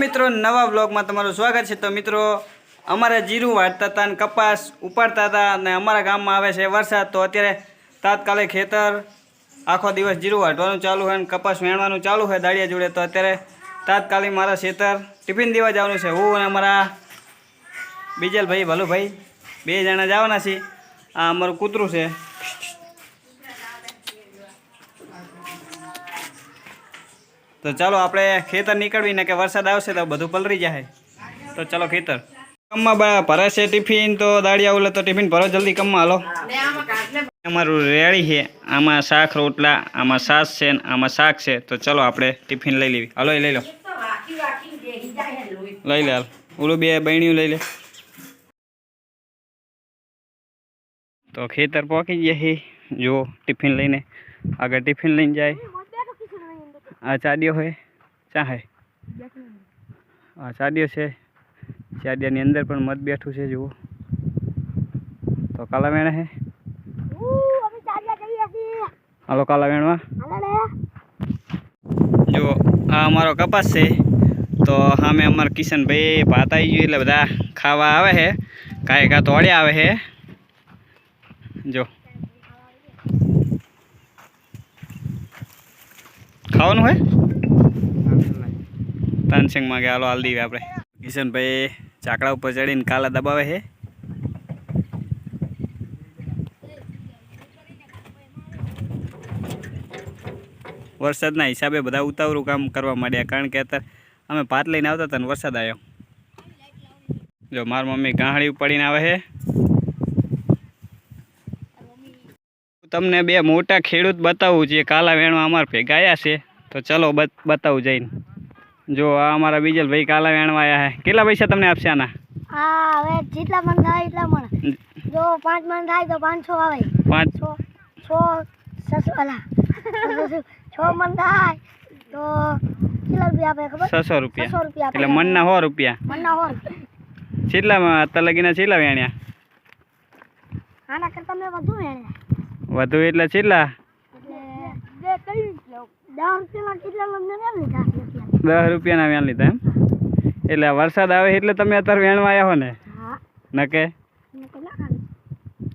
મિત્રો, નવા બ્લોગમાં તમારું સ્વાગત છે. તો મિત્રો, અમારે જીરું વાટતા હતા અને કપાસ ઉપાડતા હતા અને અમારા ગામમાં આવે છે વરસાદ. તો અત્યારે તાત્કાલિક ખેતર આખો દિવસ જીરું વાટવાનું ચાલુ હોય અને કપાસ વેણવાનું ચાલુ હોય દાળિયા જોડે. તો અત્યારે તાત્કાલિક મારા ખેતર ટિફિન દેવા જવાનું છે. હું અને અમારા બીજલભાઈ, ભલુભાઈ, બે જણા જવાના છીએ. આ અમારું કૂતરું છે. તો ચાલો આપણે ખેતર નીકળવીને કે વરસાદ આવશે તો બધું પલરી જાય. તો ચાલો ખેતર. કમમાં બા ભરે છે ટિફિન, તો દાળિયા ઓલે તો ટિફિન ભરો જલ્દી કમમાં, હાલો. અમારું રેડી છે. આમાં શાક, રોટલા, આમાં શાક છે ને આમાં શાક છે. તો ચાલો આપણે ટિફિન લઈ લેવી. હાલો, એ લઈ લો. લઈ લે, હાલ. ઓલું બે બહેણીયું લઈ લે. તો ખેતર પહોંચી ગયા જો, ટિફિન લઈને આગળ ટિફિન લઈને જાય. આ ચાડીઓ હોય ચા હે આ ચાડીઓ છે. ચાડિયાની અંદર પણ મત બેઠું છે જુઓ. તો કાલા વેણ હે? હાલો કાલા વેણમાં જો આ અમારો કપાસ છે. તો સામે અમારા કિશનભાઈ ભાત આવી ગયું એટલે બધા ખાવા આવે છે કાંઈ કાં તોડ્યા આવે છે જો ખાવાનું હોય? તાનસિંગમાં ગયા હાલો હાલ દઈએ આપણે. કિશનભાઈ ચાકડા ઉપર ચડીને કાલા દબાવે છે. વરસાદના હિસાબે બધા ઉતાવળું કામ કરવા માંડ્યા કારણ કે અત્યારે અમે પાત લઈને આવતા હતા ને વરસાદ આવ્યો જો મારી મમ્મી ગાંહળી ઉપાડીને આવે છે. તમને બે મોટા ખેડૂત બતાવું જે કાલા વેણવા અમારે ભેગાયા છે. તો ચલો બત- બતાવું જઈને. જો આ અમારા બીજલભાઈ કાલા વેણવા આવ્યા છે કેટલા પૈસા તમને આપશે આના? હા હવે જેટલા મન થાય એટલા મણ. જો પાંચ મણ થાય તો પાંચસો આવે. પાંચ? છ છસો અલા. છ મણ થાય તો કેટલા રૂપિયા આપે ખબર? છસો છસો રૂપિયા રૂપિયા એટલે મણના સો રૂપિયા. મણના હોર કેટલામાં અત્યાર લગીના કેટલા વેણ્યા? આના કરતા મેં વધુ વેણ્યા. વધુ એટલે કેટલા દસ રૂપિયાના વેણ લીધા એમ? એટલે વરસાદ આવે એટલે તમે અત્યારે વેણવા આવ્યા હો ને? નકે?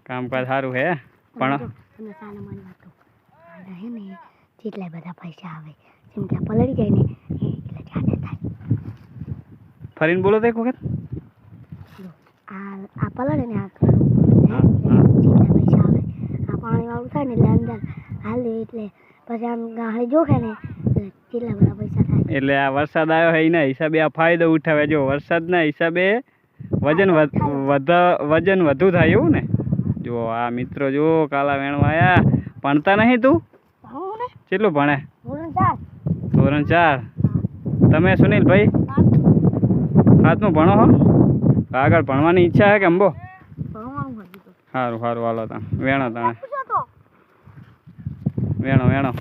કામકાજ સારું હે? પણ જેટલા બધા પૈસા આવે જેમ કે પલળી જાય ને એટલે જાડે થાય. ફરીને બોલો તો એક વખત. આ આ પલળે ને આ. જેટલા પૈસા આવે આ પાણી વાળું થાય ને એટલે અંદર હાલે એટલે પછી આમ ગાહડી જોખે ને એટલે બધા પૈસા થાય? એટલે આ વરસાદ આવ્યો હોય એના હિસાબે આ ફાયદો ઉઠાવે. જો વરસાદના હિસાબે વજન વધ વધ- વજન વધુ થાય એવું ને? જો આ મિત્રો જો કાલા વેણવા આયા. ભણતા નહીં તું? હું કેટલું ભણે? ધોરણ ચાર. તમે સુનિલભાઈ હાથનું ભણો હો. આગળ ભણવાની ઈચ્છા છે કે અંબો? સારું સારું હાલો તા વેણો તાણે. വേണം വേണം